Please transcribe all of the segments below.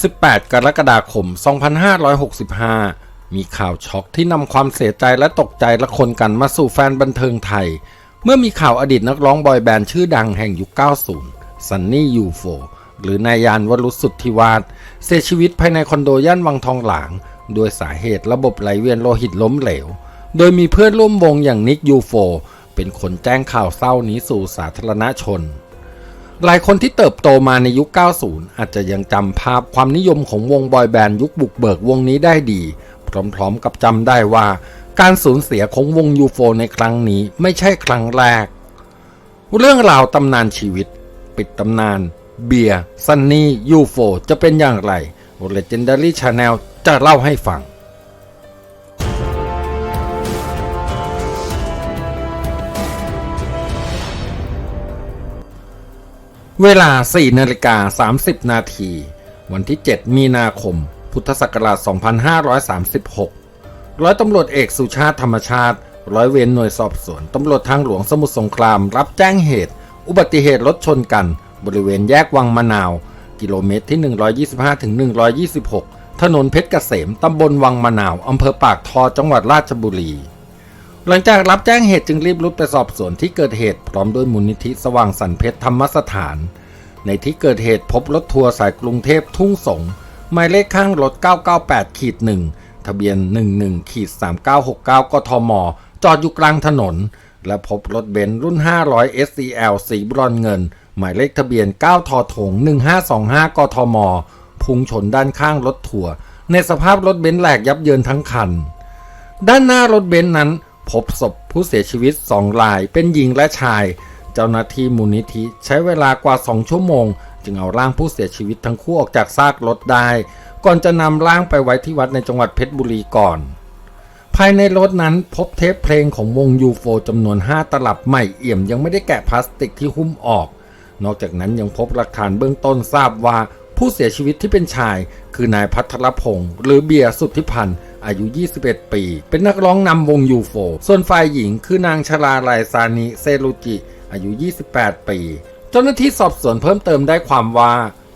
18 กรกฎาคม 2565 มีข่าวช็อกที่นำความเสียใจและตกใจละคนกันมาสู่แฟนบันเทิงไทย เมื่อมีข่าวอดีตนักร้องบอยแบนด์ชื่อดังแห่งยุค 90 ซันนี่ยูโฟหรือนายยานวรุษสุทธิวาฒเสียชีวิตภายในคอนโดย่านวังทองหลางด้วยสาเหตุระบบไหลเวียนโลหิตล้มเหลว โดยมีเพื่อนร่วมวงอย่างนิกยูโฟเป็นคนแจ้งข่าวเศร้านี้สู่สาธารณชน หลายคนที่เติบโตมาในยุค 90 อาจจะยังจำภาพความนิยมของวงบอยแบนด์ยุคบุกเบิกวงนี้ได้ดี พร้อมๆกับจำได้ว่า การสูญเสียของวงยูโฟในครั้งนี้ไม่ใช่ครั้งแรก เรื่องราวตำนานชีวิต ปิดตำนาน เบียร์ซันนี่ยูโฟจะเป็นอย่างไร Legendary Channel จะเล่าให้ฟัง เวลา 4 นาฬิกา 30 นาที วันที่ 7 มีนาคม พุทธศักราช 2536 ร้อยตำรวจเอกสุชาติธรรมชาติ ร้อยเวรหน่วยสอบสวน ตำรวจทางหลวงสมุทรสงคราม รับแจ้งเหตุ อุบัติเหตุรถชนกัน บริเวณแยกวังมะนาว กิโลเมตรที่ 125ถึง126 ถนนเพชรเกษม ตำบลวังมะนาว อำเภอปากทอ จังหวัดราชบุรี หลังจากรับแจ้งเหตุจึงรีบรุดไปสอบสวนที่เกิดเหตุพร้อมด้วยมูลนิธิสว่างสรรเพชรธรรมสถาน ในที่เกิดเหตุพบรถทัวร์สายกรุงเทพทุ่งสงหมายเลขข้างรถ 998ขีด1ทะเบียน 11ขีด3969 กทม จอดอยู่กลางถนน และพบรถเบนซ์รุ่น 500 SCL สีบรอนเงิน หมายเลขทะเบียน 9 ทอถง 1525 กทม พุ่งชนด้านข้างรถทัวร์ในสภาพรถเบนซ์แหลกยับเยินทั้งคัน ด้านหน้ารถเบนซ์นั้น พบศพผู้เสียชีวิตสองรายเป็นหญิงและชาย เจ้าหน้าที่มูลนิธิใช้เวลากว่า2ชั่วโมง จึงเอาร่างผู้เสียชีวิตทั้งคู่ออกจากซากรถได้ ก่อนจะนำร่างไปไว้ที่วัดในจังหวัดเพชรบุรีก่อน ภายในรถนั้นพบเทปเพลงของวงยูโฟจำนวน 5 ตลับใหม่เอี่ยมยังไม่ได้แกะพลาสติกที่หุ้มออก นอกจากนั้นยังพบหลักฐานเบื้องต้นทราบว่าผู้เสียชีวิตที่เป็นชาย คือนายพัทรพงศ์หรือเบียร์สุทธิพันธ์ อายุ 21 ปี เป็นนักร้องนำวงยูโฟส่วนฝ่ายหญิงคือนางชลาลายซานิเซรุจิ อายุ 28 ปีเจ้าหน้าที่สอบสวนเพิ่มเติมได้ความว่า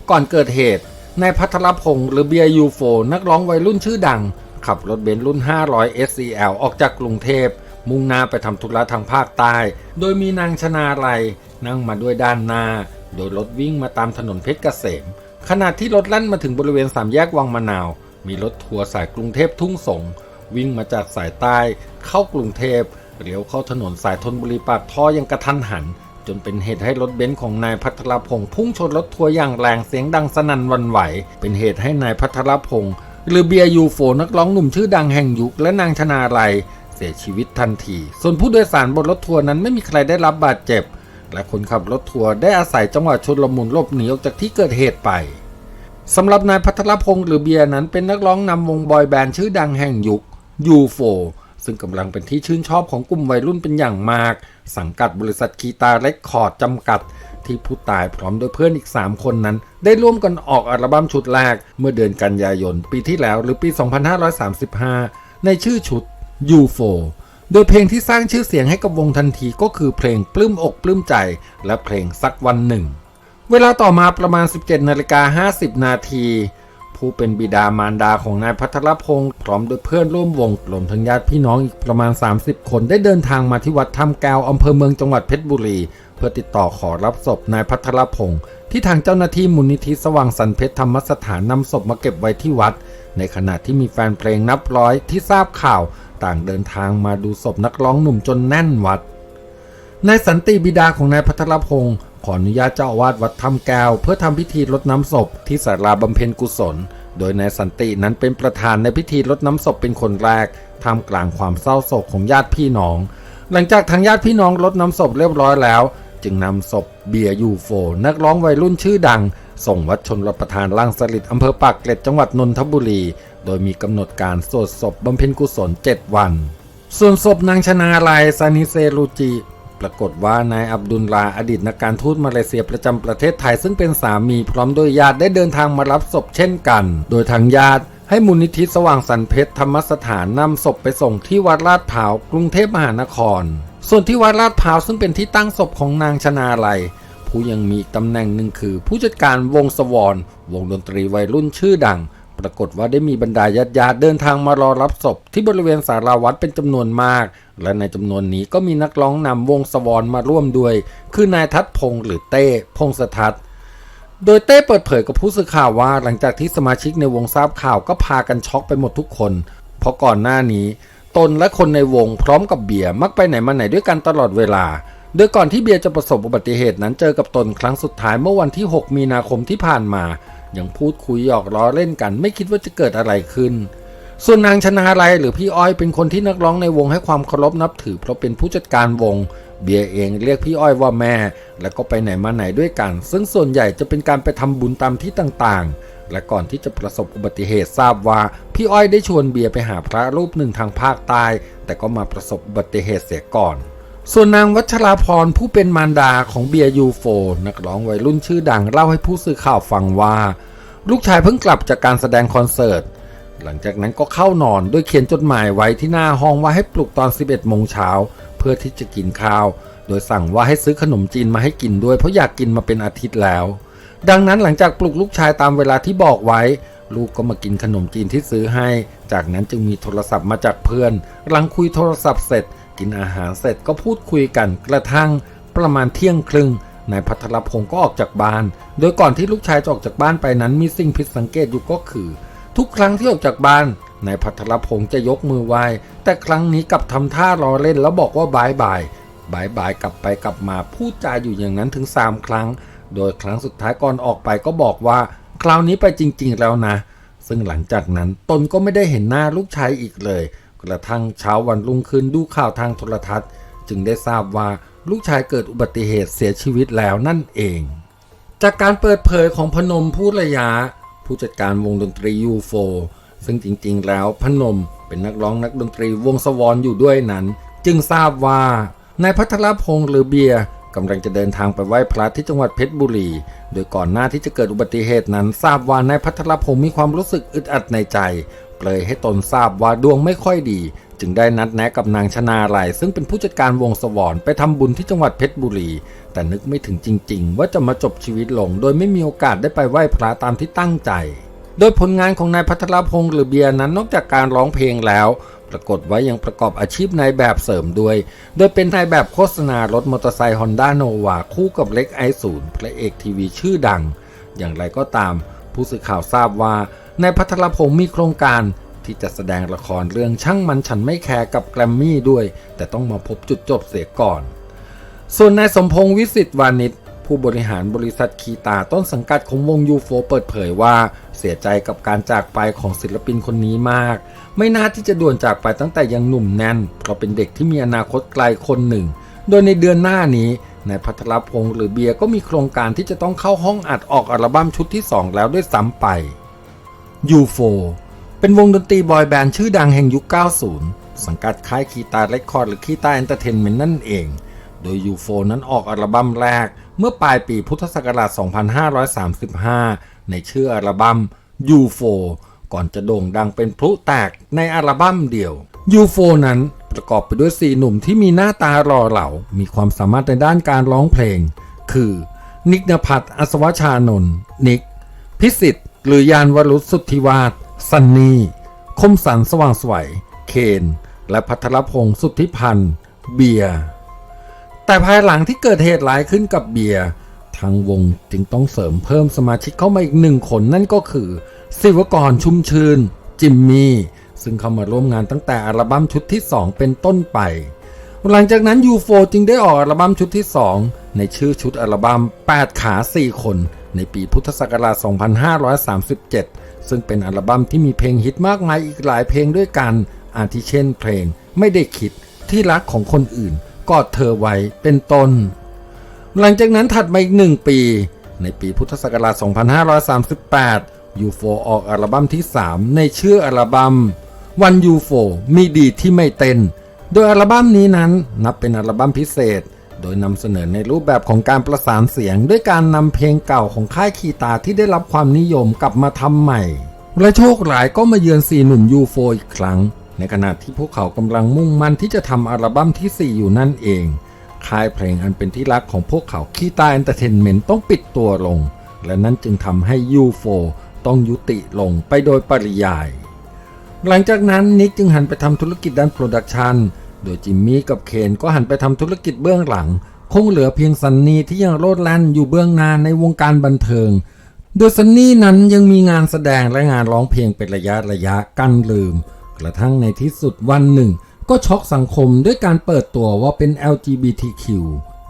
ก่อนเกิดเหตุนายพัทรพงศ์หรือเบียยูโฟนักร้องวัยรุ่นชื่อดัง ขับรถเบนซ์รุ่น 500 SCL ออกจากกรุงเทพ มุ่งหน้าไปทำธุระทางภาคใต้ โดยมีนางชนาลัยนั่งมาด้วยด้านหน้า โดยรถวิ่งมาตามถนนเพชรเกษม ขณะที่รถแล่นมาถึงบริเวณสามแยกวังมะนาว มีรถทัวร์สายกรุงเทพทุ่งสง วิ่งมาจากสายใต้ เข้ากรุงเทพเลี้ยวเข้าถนนสายธนบุรีปากท่อยังกระทันหัน จนเป็นเหตุให้รถเบนซ์ของนายพัทรพงศ์พุ่งชนรถทัวร์อย่างแรงเสียงดังสนั่นวันไหว เป็นเหตุให้นายพัทรพงศ์หรือเบียร์ยูโฟนักร้องหนุ่มชื่อดังแห่งยุคและนางชนาลัยเสียชีวิตทันที ส่วนผู้โดยสารบนรถทัวร์นั้นไม่มีใครได้รับบาดเจ็บ และคนขับรถทัวร์ได้อาศัยจังหวะชุลมุนหลบหนีออกจากที่เกิดเหตุไป สำหรับนายพัทรพงศ์หรือเบียร์นั้นเป็นนักร้องนำวงบอยแบนด์ชื่อดังแห่งยุคยูโฟซึ่งกำลังเป็นที่ชื่นชอบของกลุ่มวัยรุ่นเป็นอย่างมาก สังกัดบริษัทคีตาเรคคอร์ดจำกัด ที่ผู้ตายพร้อมด้วยเพื่อนอีก 3 คนนั้น ได้ร่วมกันออกอัลบั้มชุดแรก เมื่อเดือนกันยายน ปีที่แล้วหรือปี 2535 ในชื่อชุด UFO โดยเพลงที่สร้างชื่อเสียงให้กับวงทันทีก็คือเพลงปลื้มอกปลื้มใจ และเพลงสักวันหนึ่ง เวลาต่อมาประมาณ 17นาฬิกา50 นาที ผู้เป็นบิดามารดาของนายพัทรพงศ์พร้อมด้วยเพื่อนร่วมวงรวมทั้งญาติพี่น้องอีกประมาณ 30 คนได้เดินทางมาที่วัดถ้ำแก้วอำเภอเมืองจังหวัดเพชรบุรี เพื่อติดต่อขอรับศพนายพัทรพงศ์ที่ทางเจ้าหน้าที่มูลนิธิสว่างสรรเพชรธรรมสถานนำศพมาเก็บไว้ที่วัด ในขณะที่มีแฟนเพลงนับร้อยที่ทราบข่าวต่างเดินทางมาดูศพนักร้องหนุ่มจนแน่นวัดนายสันติบิดาของนายพัทรพงศ์ ออนุญาตเจ้าอาวาสวัดถ้ำแก้ว เพื่อทำพิธีรดน้ำศพที่ศาลาบำเพ็ญกุศล โดยนายสันตินั้นเป็นประธานในพิธีรดน้ำศพเป็นคนแรกท่ามกลางความเศร้าโศกของญาติพี่น้อง หลังจากทางญาติพี่น้องรดน้ำศพเรียบร้อยแล้ว จึงนำศพเบียร์ยูโฟนักร้องวัยรุ่นชื่อดัง ส่งวัดชนรประทานล่างสลิดอำเภอปากเกร็ดจังหวัดนนทบุรี โดยมีกำหนดการสวดศพบำเพ็ญกุศล 7 วัน ส่วนศพนางชนาลายซานิเซรูจิ ปรากฏว่านายอับดุลลาอดีตนักการทูตมาเลเซียประจำประเทศไทย ซึ่งเป็นสามีพร้อมโดยญาติได้เดินทางมารับศพเช่นกัน โดยทางญาติให้มูลนิธิสว่างสรรเพชรธรรมสถานนำศพไปส่งที่วัดลาดพร้าวกรุงเทพมหานคร ส่วนที่วัดลาดพร้าวซึ่งเป็นที่ตั้งศพของนางชนาลัยผู้ยังมีตำแหน่งหนึ่งคือ ผู้จัดการวงสวอนวงดนตรีวัยรุ่นชื่อดัง ปรากฏว่าได้มีบรรดาญาติญาติเดินทางมารอรับศพที่บริเวณสาราวัดเป็นจำนวนมาก และในจำนวนนี้ก็มีนักร้องนำวงสวอนมาร่วมด้วย คือนายทัศพงศ์หรือเต้ พงศทัศน์โดยเต้เปิดเผยกับผู้สื่อข่าวว่าหลังจากที่สมาชิกในวงทราบข่าวก็พากันช็อกไปหมดทุกคน เพราะก่อนหน้านี้ตนและคนในวงพร้อมกับเบียร์มักไปไหนมาไหนด้วยกันตลอดเวลา โดยก่อนที่เบียร์จะประสบอุบัติเหตุนั้นเจอกับตนครั้งสุดท้ายเมื่อวันที่ 6 มีนาคมที่ผ่านมา ยังพูดคุยหยอกล้อเล่นกัน ไม่คิดว่าจะเกิดอะไรขึ้น ส่วนนางชนาลัยหรือพี่อ้อยเป็นคนที่นักร้องในวงให้ความเคารพนับถือเพราะเป็นผู้จัดการวง เบียร์เองเรียกพี่อ้อยว่าแม่ แล้วก็ไปไหนมาไหนด้วยกัน ซึ่งส่วนใหญ่จะเป็นการไปทำบุญตามที่ต่างๆ และก่อนที่จะประสบอุบัติเหตุทราบว่า พี่อ้อยได้ชวนเบียร์ไปหาพระรูปหนึ่งทางภาคใต้แต่ก็มาประสบอุบัติเหตุเสียก่อน ส่วนนางวัชราพรผู้เป็นมารดาของเบียร์ยูโฟนักร้องวัยรุ่นชื่อดังเล่าให้ผู้สื่อข่าวฟังว่า ลูกชายเพิ่งกลับจากการแสดงคอนเสิร์ต หลังจากนั้นก็เข้านอนโดยเขียนจดหมายไว้ที่หน้าห้องว่าให้ปลุกตอน 11โมงเช้าเพื่อที่จะกินข้าว โดยสั่งว่าให้ซื้อขนมจีนมาให้กินด้วยเพราะอยากกินมาเป็นอาทิตย์แล้ว ดังนั้นหลังจากปลุกลูกชายตามเวลาที่บอกไว้ ลูกก็มากินขนมจีนที่ซื้อให้ จากนั้นจึงมีโทรศัพท์มาจากเพื่อน หลังคุยโทรศัพท์เสร็จ กินอาหารเสร็จก็พูดคุยกันกระทั่งประมาณเที่ยงครึ่งนายพัทรพงศ์ก็ออกจากบ้าน โดยก่อนที่ลูกชายจะออกจากบ้านไปนั้นมีสิ่งผิดสังเกตอยู่ก็คือ ทุกครั้งที่ออกจากบ้านนายพัทรพงศ์จะยกมือไหว้แต่ครั้งนี้กลับทำท่ารอเล่นแล้วบอกว่าบายบายบายบายกลับไปกลับมาพูดจาอยู่อย่างนั้นถึง 3 ครั้ง โดยครั้งสุดท้ายก่อนออกไปก็บอกว่า คราวนี้ไปจริง ๆ แล้วนะ ซึ่งหลังจากนั้นตนก็ไม่ได้เห็นหน้าลูกชายอีกเลย กระทั่งเช้าวันรุ่งขึ้นดูข่าวทางโทรทัศน์ จึงได้ทราบว่าลูกชายเกิดอุบัติเหตุเสียชีวิตแล้วนั่นเอง จากการเปิดเผยของพนมผู้ระยะ ผู้จัดการวงดนตรียูโฟซึ่งจริงๆ แล้วพนมเป็นนักร้องนักดนตรีวงสวอนอยู่ด้วยนั้น จึงทราบว่านายพัทรพงศ์หรือเบียร์กำลังจะเดินทางไปไหว้พระที่จังหวัดเพชรบุรี โดยก่อนหน้าที่จะเกิดอุบัติเหตุนั้น ทราบว่านายพัทรพงศ์มีความรู้สึกอึดอัดในใจ เปลยให้ตนทราบว่าดวงไม่ค่อยดี จึงได้นัดแนะกับนางชนาลัยซึ่งเป็นผู้จัดการวงสวอนไปทำบุญที่จังหวัดเพชรบุรี แต่นึกไม่ถึงจริง ๆ ว่าจะมาจบชีวิตลง โดยไม่มีโอกาสได้ไปไหว้พระตามที่ตั้งใจ โดยผลงานของนายพัทรพงศ์หรือเบียร์นั้นนอกจากการร้องเพลงแล้วปรากฏว่ายังประกอบอาชีพนายแบบเสริมด้วย โดยเป็นนายแบบโฆษณารถมอเตอร์ไซค์ฮอนด้าโนวาคู่กับเล็กไอศูนย์พระเอกทีวีชื่อดัง อย่างไรก็ตาม ผู้สื่อข่าวทราบว่า นายพัทรพงศ์มีโครงการที่จะแสดงละครเรื่องช่างมันฉันไม่แคร์กับแกรมมี่ด้วย แต่ต้องมาพบจุดจบเสียก่อน ส่วนนายสมพงษ์วิสิตวานิชผู้บริหารบริษัทคีตาต้นสังกัดของวงยูโฟเปิดเผยว่า เสียใจกับการจากไปของศิลปินคนนี้มาก ไม่น่าที่จะด่วนจากไปตั้งแต่ยังหนุ่มแน่น เพราะเป็นเด็กที่มีอนาคตไกลคนหนึ่ง โดยในเดือนหน้านี้นายพัทรพงศ์หรือเบียร์ก็มีโครงการที่จะต้องเข้าห้องอัดออกอัลบั้มชุดที่ 2 แล้วด้วยซ้ำไป U4 เป็นวงดนตรีบอยแบนด์ชื่อดังแห่งยุค 90 สังกัดค่ายคีตาเรคคอร์ดหรือคีตาเอนเตอร์เทนเมนต์นั่นเอง โดย U4 นั้นออกอัลบั้มแรก เมื่อปลายปีพุทธศักราช 2535 ในชื่ออัลบั้ม U4 ก่อนจะโด่งดังเป็นพลุแตกในอัลบั้มเดียว U4 นั้นประกอบไปด้วย 4 หนุ่มที่มีหน้าตาหล่อเหลา มีความสามารถในด้านการร้องเพลง คือ นิกนภัทรอัศวชานนท์นิก พิสิทธิ์ หรือยานวรุษสุทธิวาสซันนี่คมสันสว่างสวย เคน และพัทรพงศ์สุทธิพันธ์ เบียร์ แต่ภายหลังที่เกิดเหตุร้ายขึ้นกับเบียร์ ทางวงจึงต้องเสริมเพิ่มสมาชิกเข้ามาอีกหนึ่งคนนั่นก็คือ ศิวกรชุ่มชื่น จิมมี่ ซึ่งเข้ามาร่วมงานตั้งแต่อัลบั้มชุดที่ 2 เป็นต้นไป หลังจากนั้น U4 จึงได้ออกอัลบั้มชุดที่ 2 ในชื่อชุดอัลบั้ม8ขา 4 คน ในปีพุทธศักราช 2537 ซึ่งเป็นอัลบั้มที่มีเพลงฮิตมากมายอีกหลายเพลงด้วยกัน อาทิเช่นเพลงไม่ได้คิดที่รักของคนอื่นกอดเธอไว้เป็นต้น หลังจากนั้นถัดมาอีกหนึ่งปี ในปีพุทธศักราช 2538 U4 ออกอัลบั้มที่ 3 ในชื่ออัลบั้มวัน U4 มีดีที่ไม่เต้น โดยอัลบั้มนี้นั้นนับเป็นอัลบั้มพิเศษ โดยนำเสนอในรูปแบบของการประสานเสียง ด้วยการนำเพลงเก่าของค่ายคีตาที่ได้รับความนิยมกลับมาทำใหม่ และโชคร้ายก็มาเยือนสี่หนุ่ม U4 อีกครั้ง ในขณะที่พวกเขากำลังมุ่งมั่นที่จะทำอัลบั้มที่ 4 อยู่นั่นเอง ค่ายเพลงอันเป็นที่รักของพวกเขาคีตาเอนเตอร์เทนเมนต์ต้องปิดตัวลง และนั่นจึงทำให้ยูโฟต้องยุติลงไปโดยปริยาย หลังจากนั้นนิกจึงหันไปทำธุรกิจด้านโปรดักชัน โดยจิมมี่กับเคนก็หันไปทำธุรกิจเบื้องหลัง คงเหลือเพียงซันนี่ที่ยังโลดแล่นอยู่เบื้องหน้าในวงการบันเทิง โดยซันนี่นั้นยังมีงานแสดงและงานร้องเพลงเป็นระยะระยะกันลืม กระทั่งในที่สุดวันหนึ่ง ก็ช็อกสังคมด้วยการเปิดตัวว่าเป็น LGBTQ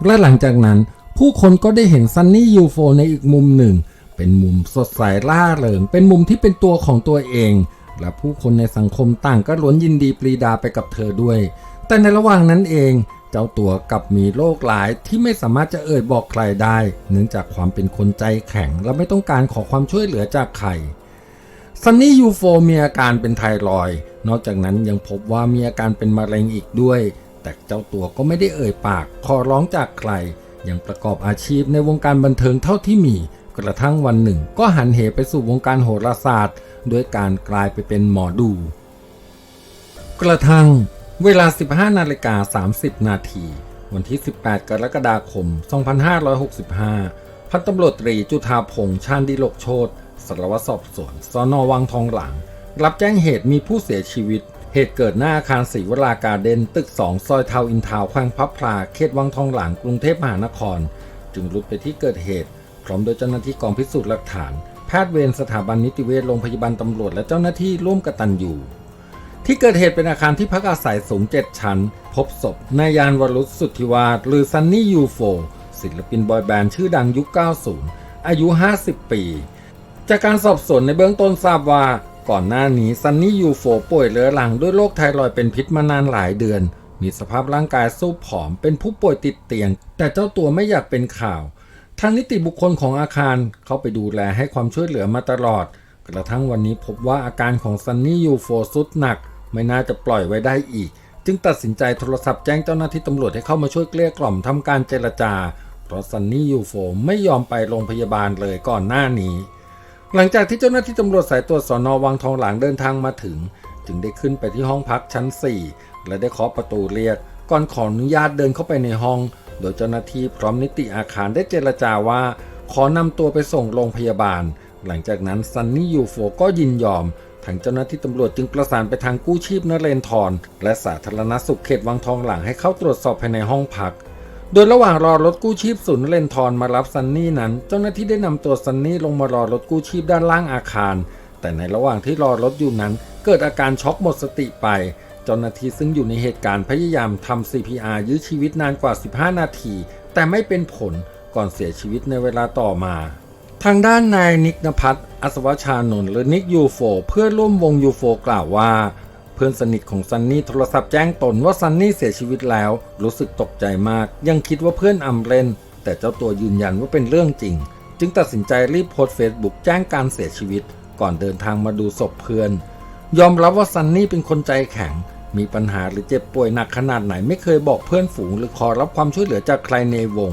และหลังจากนั้นผู้คนก็ได้เห็นซันนี่ยูโฟในอีกมุมหนึ่ง เป็นมุมสดใสล่าเริง เป็นมุมที่เป็นตัวของตัวเอง และผู้คนในสังคมต่างก็ล้วนยินดีปรีดาไปกับเธอด้วย แต่ในระหว่างนั้นเอง เจ้าตัวกลับมีโรคหลายที่ไม่สามารถจะเอ่ยบอกใครได้ เนื่องจากความเป็นคนใจแข็งและไม่ต้องการขอความช่วยเหลือจากใครซันนี่ยูโฟมีอาการเป็นไทรอย นอกจากนั้นยังพบว่ามีอาการเป็นมะเร็งอีกด้วย แต่เจ้าตัวก็ไม่ได้เอ่ยปาก ขอร้องจากใคร ยังประกอบอาชีพในวงการบันเทิงเท่าที่มี กระทั่งวันหนึ่ง ก็หันเหไปสู่วงการโหราศาสตร์ ด้วยการกลายไปเป็นหมอดู กระทั่ง เวลา 15 นาฬิกา 30 นาที วันที่ 18 กรกฎาคม 2565 พันตำรวจตรีจุธาพงษ์ชาญดิโลกโชตสารวัตรสอบสวนสอนอวังทองหลัง รับแจ้งเหตุมีผู้เสียชีวิต เหตุเกิดหน้าอาคารศรีวราการเดนตึก 2 ซอยเทาอินทาวแขวงพับพลา เขตวังทองหลัง กรุงเทพมหานคร จึงรุดไปที่เกิดเหตุ พร้อมโดยเจ้าหน้าที่กองพิสูจน์หลักฐาน แพทย์เวรสถาบันนิติเวชโรงพยาบาลตำรวจและเจ้าหน้าที่ร่วมกตันอยู่ ที่เกิดเหตุเป็นอาคารที่พักอาศัยสูง 7 ชั้น พบศพนายยานวรุษสุทธิวาสหรือซันนี่ยูโฟศิลปินบอยแบนด์ชื่อดังยุค 90 อายุ 50 ปี จากการสอบสวนในเบื้องต้นทราบว่า ก่อนหน้านี้ซันนี่ยูโฟป่วยเรื้อรังด้วยโรคไทรอยด์เป็นพิษมานานหลายเดือน มีสภาพร่างกายสู้ผอม เป็นผู้ป่วยติดเตียง แต่เจ้าตัวไม่อยากเป็นข่าวทางนิติบุคคลของอาคารเข้าไปดูแลให้ความช่วยเหลือมาตลอด กระทั่งวันนี้พบว่าอาการของซันนี่ยูโฟสุดหนัก ไม่น่าจะปล่อยไว้ได้อีก จึงตัดสินใจโทรศัพท์แจ้งเจ้าหน้าที่ตำรวจให้เข้ามาช่วยเกลี้ยกล่อมทำการเจรจา เพราะซันนี่ยูโฟไม่ยอมไปโรงพยาบาลเลยก่อนหน้านี้ หลังจากที่เจ้าหน้าที่ตำรวจสายตรวจสอนอวังทองหลางเดินทางมาถึง จึงได้ขึ้นไปที่ห้องพักชั้น 4 และได้เคาะประตูเรียก ก่อนขออนุญาตเดินเข้าไปในห้อง โดยเจ้าหน้าที่พร้อมนิติอาคารได้เจรจาว่า ขอนำตัวไปส่งโรงพยาบาล หลังจากนั้นซันนี่ยูโฟก็ยินยอม ทางเจ้าหน้าที่ตำรวจจึงประสานไปทางกู้ชีพนเรนทรและสาธารณสุขเขตวังทองหลังให้เข้าตรวจสอบภายในห้องพัก โดยระหว่างรอรถกู้ชีพศูนย์นเรนทรมารับซันนี่นั้น เจ้าหน้าที่ได้นำตัวซันนี่ลงมารอรถกู้ชีพด้านล่างอาคาร แต่ในระหว่างที่รอรถอยู่นั้น เกิดอาการช็อกหมดสติไปเจ้าหน้าที่ซึ่งอยู่ในเหตุการณ์พยายามทำ CPR ยื้อชีวิตนานกว่า 15 นาที แต่ไม่เป็นผลก่อนเสียชีวิตในเวลาต่อมา ทางด้านนายนิกนภัทรอัศวชานนท์หรือนิกยูโฟเพื่อนร่วมวงยูโฟกล่าวว่า เพื่อนสนิทของซันนี่โทรศัพท์แจ้งตนว่าซันนี่เสียชีวิตแล้ว รู้สึกตกใจมาก ยังคิดว่าเพื่อนอำเล่น แต่เจ้าตัวยืนยันว่าเป็นเรื่องจริง จึงตัดสินใจรีบโพสต์เฟซบุ๊กแจ้งการเสียชีวิต ก่อนเดินทางมาดูศพเพื่อน ยอมรับว่าซันนี่เป็นคนใจแข็ง มีปัญหาหรือเจ็บป่วยหนักขนาดไหนไม่เคยบอกเพื่อนฝูง หรือขอรับความช่วยเหลือจากใครในวง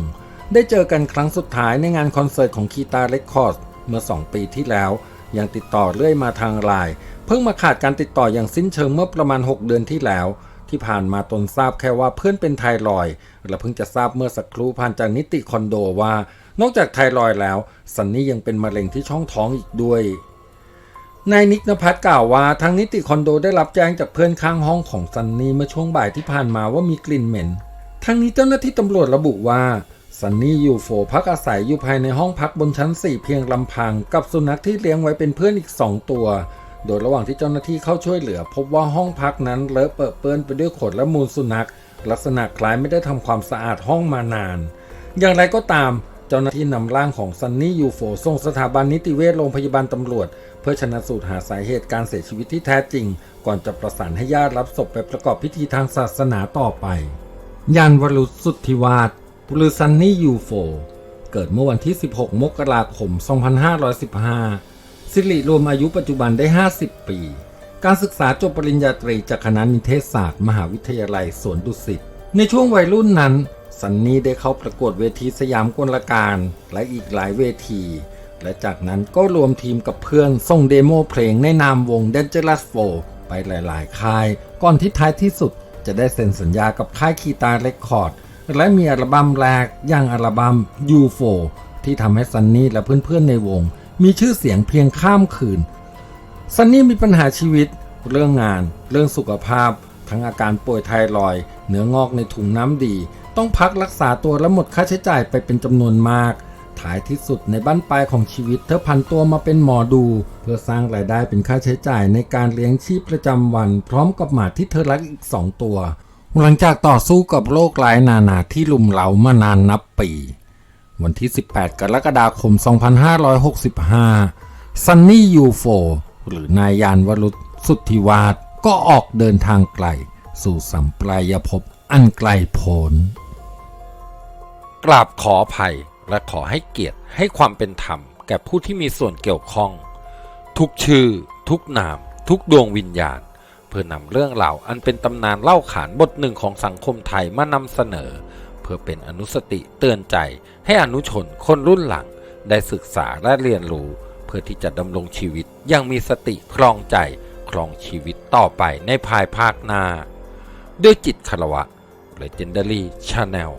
ได้เจอกันครั้งสุดท้ายในงานคอนเสิร์ตของคีตาเรคคอร์ดเมื่อ 2 ปีที่แล้ว ยังติดต่อเรื่อยมาทางไลน์เพิ่งมาขาดการติดต่ออย่างสิ้นเชิงเมื่อประมาณ 6 เดือนที่แล้ว ที่ผ่านมาตนทราบแค่ว่าเพื่อนเป็นไทรอยและเพิ่งจะทราบเมื่อสักครู่ผ่านจากนิติคอนโดว่า นอกจากไทรอยแล้วซันนี่ยังเป็นมะเร็งที่ช่องท้องอีกด้วยนายนิกนภัทรกล่าวว่าทางนิติคอนโดได้รับแจ้งจากเพื่อนข้างห้องของซันนี่เมื่อช่วงบ่ายที่ผ่านมาว่ามีกลิ่นเหม็นทางนี้เจ้าหน้าที่ตำรวจระบุว่า ซันนี่ยูโฟพักอาศัยอยู่ภายในห้องพักบนชั้น 4 เพียงลำพัง กับสุนัขที่เลี้ยงไว้เป็นเพื่อนอีก 2 ตัว โดยระหว่างที่เจ้าหน้าที่เข้าช่วยเหลือ พบว่าห้องพักนั้นเลอะเปรอะเปื้อนไปด้วยขนและมูลสุนัข ลักษณะคล้ายไม่ได้ทำความสะอาดห้องมานาน อย่างไรก็ตาม เจ้าหน้าที่นำร่างของซันนี่ยูโฟส่งสถาบันนิติเวชโรงพยาบาลตำรวจ เพื่อชนะสูตรหาสาเหตุการเสียชีวิตที่แท้จริง ก่อนจะประสานให้ญาติรับศพไปประกอบพิธีทางศาสนาต่อไปยานวรุษสุทธิวาส หรือซันนี่ยูโฟเกิดเมื่อวันที่ 16 มกราคม 2515 สิริรวมอายุปัจจุบันได้ 50 ปี การศึกษาจบปริญญาตรีจากคณะนิเทศศาสตร์ มหาวิทยาลัยสวนดุสิต ในช่วงวัยรุ่นนั้น ซันนี่ได้เข้าประกวดเวทีสยามกลการ และอีกหลายเวที และจากนั้นก็รวมทีมกับเพื่อนส่งเดโมเพลงในนามวง Dangerous f o ไปหลาย ๆ ค่าย ก่อนที่ท้ายที่สุดจะได้เซ็นสัญญากับค่ายคีตาเรคคอร์ด และมีอัลบั้มแรกอย่างอัลบั้ม UFO ที่ทำให้ซันนี่และเพื่อนๆในวง มีชื่อเสียงเพียงข้ามคืน ซันนี่มีปัญหาชีวิต เรื่องงาน เรื่องสุขภาพ ทั้งอาการป่วยไทรอยด์เนื้องอกในถุงน้ำดี ต้องพักรักษาตัวและหมดค่าใช้จ่ายไปเป็นจำนวนมาก ท้ายที่สุดในบ้านปลายของชีวิต เธอพันตัวมาเป็นหมอดู เพื่อสร้างรายได้เป็นค่าใช้จ่ายในการเลี้ยงชีพประจำวัน พร้อมกับหมาที่เธอรักอีกสองตัว หลังจากต่อสู้กับโรคร้ายนานาที่ลุมเล้ามานานนับปี วันที่ 18 กรกฎาคม 2565 ซันนี่ยูโฟหรือนายยานวรุษสุทธิวาสก็ออกเดินทางไกล สู่สัมปรายภพอันไกลโพ้นกราบขออภัยและขอให้เกียรติให้ความเป็นธรรม แก่ผู้ที่มีส่วนเกี่ยวข้อง ทุกชื่อ ทุกนาม ทุกดวงวิญญาณ พื่อนำเรื่องราวอันเป็นตำนานเล่าขานบทหนึ่งของสังคมไทยมานำเสนอ เพื่อเป็นอนุสติเตือนใจให้อนุชนคนรุ่นหลัง ได้ศึกษาและเรียนรู้ เพื่อที่จะดำรงชีวิตอยังมีสติครองใจครองชีวิตต่อไปในภายภาคหน้า ด้วยจิตคารวะ Legendary Channel